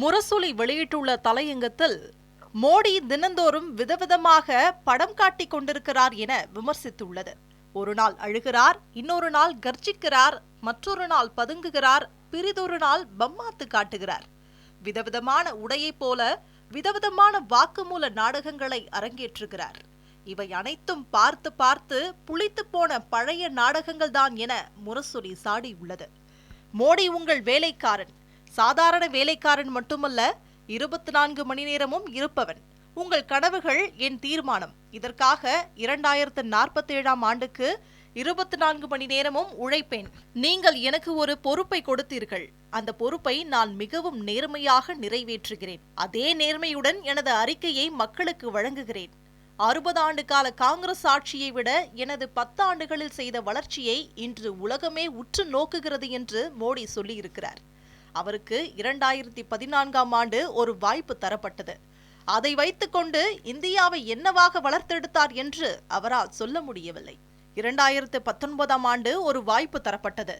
முரசொலி வெளியிட்டுள்ள தலையங்கத்தில் மோடி தினந்தோறும் விதவிதமாக படம் காட்டிக் கொண்டிருக்கிறார் என விமர்சித்துள்ளது. ஒரு நாள் அழுகிறார் இன்னொரு நாள் கர்ஜிக்கிறார் மற்றொரு நாள் பதுங்குகிறார் பிரிதொரு நாள் பம்மாத்து காட்டுகிறார். விதவிதமான உடையைப் போல விதவிதமான வாக்குமூல நாடகங்களை அரங்கேற்றுகிறார். இவை அனைத்தும் பார்த்து பார்த்து புளித்து போன பழைய நாடகங்கள் தான் என முரசொலி சாடியுள்ளது. மோடி உங்கள் வேலைக்காரன். சாதாரண வேலைக்காரன் மட்டுமல்ல இருபத்தி நான்கு மணி நேரமும் இருப்பவன். உங்கள் கனவுகள் என் தீர்மானம். இதற்காக இரண்டாயிரத்து நாற்பத்தி ஏழாம் ஆண்டுக்கு இருபத்தி நான்கு மணி நேரமும் உழைப்பேன். நீங்கள் எனக்கு ஒரு பொறுப்பை கொடுத்தீர்கள். அந்த பொறுப்பை நான் மிகவும் நேர்மையாக நிறைவேற்றுகிறேன். அதே நேர்மையுடன் எனது அறிக்கையை மக்களுக்கு வழங்குகிறேன். அறுபது ஆண்டு கால காங்கிரஸ் ஆட்சியை விட எனது பத்தாண்டுகளில் செய்த வளர்ச்சியை இன்று உலகமே உற்று நோக்குகிறது என்று மோடி சொல்லியிருக்கிறார். அவருக்கு இரண்டாயிரத்தி பதினான்காம் ஆண்டு ஒரு வாய்ப்பு தரப்பட்டது. அதை வைத்துக்கொண்டு இந்தியாவை என்னவாக வளர்த்தெடுத்தார் என்று அவரால் சொல்ல முடியவில்லை. இரண்டாயிரத்து பத்தொன்பதாம் ஆண்டு ஒரு வாய்ப்பு தரப்பட்டது.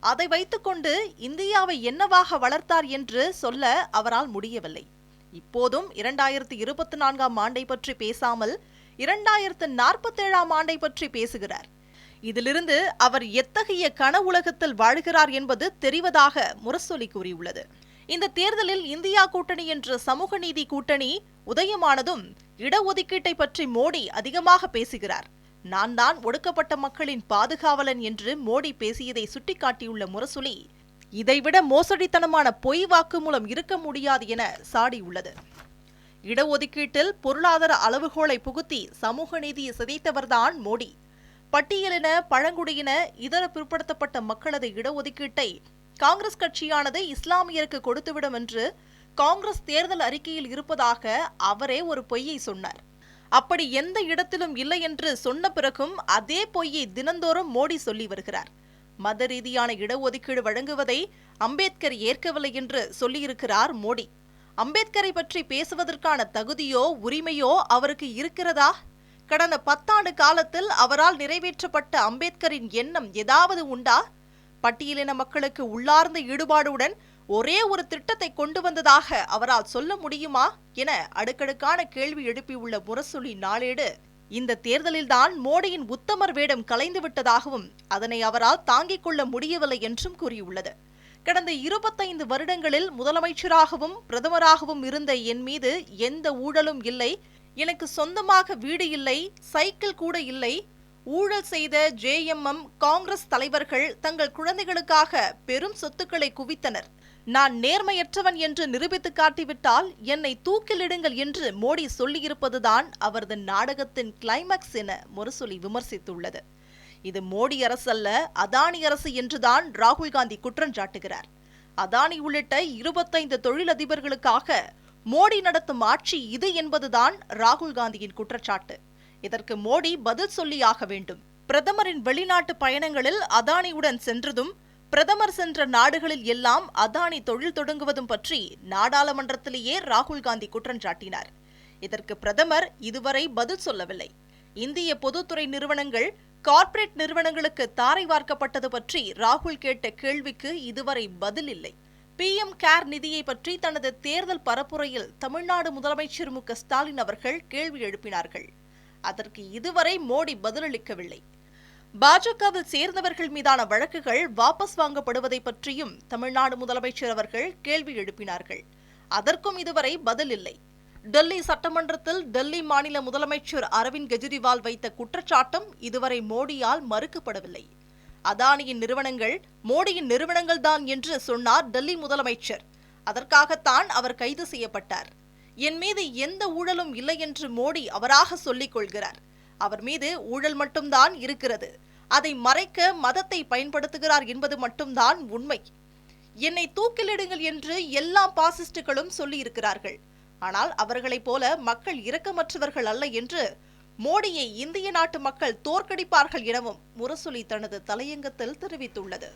அதை வைத்துக்கொண்டு இந்தியாவை என்னவாக வளர்த்தார் என்று சொல்ல அவரால் முடியவில்லை. இப்போதும் இரண்டாயிரத்து இருபத்தி நான்காம் ஆண்டை பற்றி பேசாமல் இரண்டாயிரத்து நாற்பத்தேழாம் ஆண்டை பற்றி பேசுகிறார். இதிலிருந்து அவர் எத்தகைய கன உலகத்தில் வாழ்கிறார் என்பது தெரிவதாக முரசொலி கூறியுள்ளது. இந்த தேர்தலில் இந்தியா கூட்டணி என்ற சமூக நீதி கூட்டணி உதயமானதும் இடஒதுக்கீட்டை பற்றி மோடி அதிகமாக பேசுகிறார். நான் தான் ஒடுக்கப்பட்ட மக்களின் பாதுகாவலன் என்று மோடி பேசியதை சுட்டிக்காட்டியுள்ள முரசொலி இதைவிட மோசடித்தனமான பொய் வாக்குமூலம் இருக்க முடியாது என சாடியுள்ளது. இடஒதுக்கீட்டில் பொருளாதார அளவுகோலை புகுத்தி சமூக நீதியை சிதைத்தவர்தான் மோடி. பட்டியலின பழங்குடியின இதர பிற்படுத்தப்பட்ட மக்களது இடஒதுக்கீட்டை காங்கிரஸ் கட்சியானது இஸ்லாமியருக்கு கொடுத்துவிடும் என்று காங்கிரஸ் தேர்தல் அறிக்கையில் இருப்பதாக அவரே ஒரு பொய்யை சொன்னார். அப்படி எந்த இடத்திலும் இல்லை என்று சொன்ன பிறகும் அதே பொய்யை தினந்தோறும் மோடி சொல்லி வருகிறார். மத ரீதியான இடஒதுக்கீடு வழங்குவதை அம்பேத்கர் ஏற்கவில்லை என்று சொல்லியிருக்கிறார் மோடி. அம்பேத்கரை பற்றி பேசுவதற்கான தகுதியோ உரிமையோ அவருக்கு இருக்கிறதா? கடந்த பத்தாண்டு காலத்தில் அவரால் நிறைவேற்றப்பட்ட அம்பேத்கரின் எண்ணம் ஏதாவது உண்டா? பட்டியலின மக்களுக்கு உள்ளார்ந்த ஈடுபாடுடன் ஒரே ஒரு திட்டத்தை கொண்டு வந்ததாக அவரால் சொல்ல முடியுமா என அடுக்கடுக்கான கேள்வி எழுப்பியுள்ள முரசொலி நாளேடு. இந்த தேர்தலில்தான் மோடியின் உத்தமர் வேடம் கலைந்து விட்டதாகவும் அதனை அவரால் தாங்கிக் கொள்ள முடியவில்லை என்றும் கூறியுள்ளது. கடந்த இருபத்தைந்து வருடங்களில் முதலமைச்சராகவும் பிரதமராகவும் இருந்த என் மீது எந்த ஊழலும் இல்லை. எனக்கு சொந்தமாக வீடு இல்லை சைக்கிள் கூட இல்லை. ஊழல் செய்த ஜேஎம்எம் காங்கிரஸ் தலைவர்கள் தங்கள் குழந்தைகளுக்காக பெரும் சொத்துக்களை குவித்தனர். நான் நேர்மையற்றவன் என்று நிரூபித்து காட்டிவிட்டால் என்னை தூக்கிலிடுங்கள் என்று மோடி சொல்லியிருப்பதுதான் அவரது நாடகத்தின் கிளைமாக்ஸ் என முரசொலி விமர்சித்துள்ளது. இது மோடி அரசு அல்ல அதானி அரசு என்றுதான் ராகுல் காந்தி குற்றஞ்சாட்டுகிறார் அதானி உள்ளிட்ட இருபத்தைந்து தொழிலதிபர்களுக்காக மோடி நடத்தும் ஆட்சி இது என்பதுதான் ராகுல் காந்தியின் குற்றச்சாட்டு. இதற்கு மோடி பதில் சொல்லியாக வேண்டும். பிரதமரின் வெளிநாட்டு பயணங்களில் அதானியுடன் சென்றதும் பிரதமர் சென்ற நாடுகளில் எல்லாம் அதானி தொழில் தொடங்குவதும் பற்றி நாடாளுமன்றத்திலேயே ராகுல் காந்தி குற்றம் சாட்டினார். இதற்கு பிரதமர் இதுவரை பதில் சொல்லவில்லை. இந்திய பொதுத்துறை நிறுவனங்கள் கார்ப்பரேட் நிறுவனங்களுக்கு தாரை வார்க்கப்பட்டது பற்றி ராகுல் கேட்ட கேள்விக்கு இதுவரை பதில் இல்லை. பிஎம் கேர் நிதியை பற்றி தனது தேர்தல் பரப்புரையில் தமிழ்நாடு முதலமைச்சர் மு ஸ்டாலின் அவர்கள் கேள்வி எழுப்பினார்கள். அதற்கு இதுவரை மோடி பதிலளிக்கவில்லை. பாஜகவில் சேர்ந்தவர்கள் மீதான வழக்குகள் வாபஸ் வாங்கப்படுவதை பற்றியும் தமிழ்நாடு முதலமைச்சர் அவர்கள் கேள்வி எழுப்பினார்கள். அதற்கும் இதுவரை பதில் இல்லை. டெல்லி சட்டமன்றத்தில் டெல்லி மாநில முதலமைச்சர் அரவிந்த் கெஜ்ரிவால் வைத்த குற்றச்சாட்டும் இதுவரை மோடியால் மறுக்கப்படவில்லை. அதானியின் நிறுவனங்கள் மோடியின் நிறுவனங்கள் தான் என்று சொன்னார் டெல்லி முதலமைச்சர். அதற்காகத்தான் அவர் கைது செய்யப்பட்டார். என் மீது எந்த ஊழலும் இல்லை என்று மோடி அவராக சொல்லிக் கொள்கிறார். அவர் மீது ஊழல் மட்டும்தான் இருக்கிறது. அதை மறைக்க மதத்தை பயன்படுத்துகிறார் என்பது மட்டும்தான் உண்மை. என்னை தூக்கிலிடுங்கள் என்று எல்லா பாசிஸ்டுகளும் சொல்லியிருக்கிறார்கள். ஆனால் அவர்களைப் போல மக்கள் இரக்கமற்றவர்கள் அல்ல என்று மோடியை இந்திய நாட்டு மக்கள் தோற்கடிப்பார்கள் எனவும் முரசொலி தனது தலையங்கத்தில் தெரிவித்துள்ளது.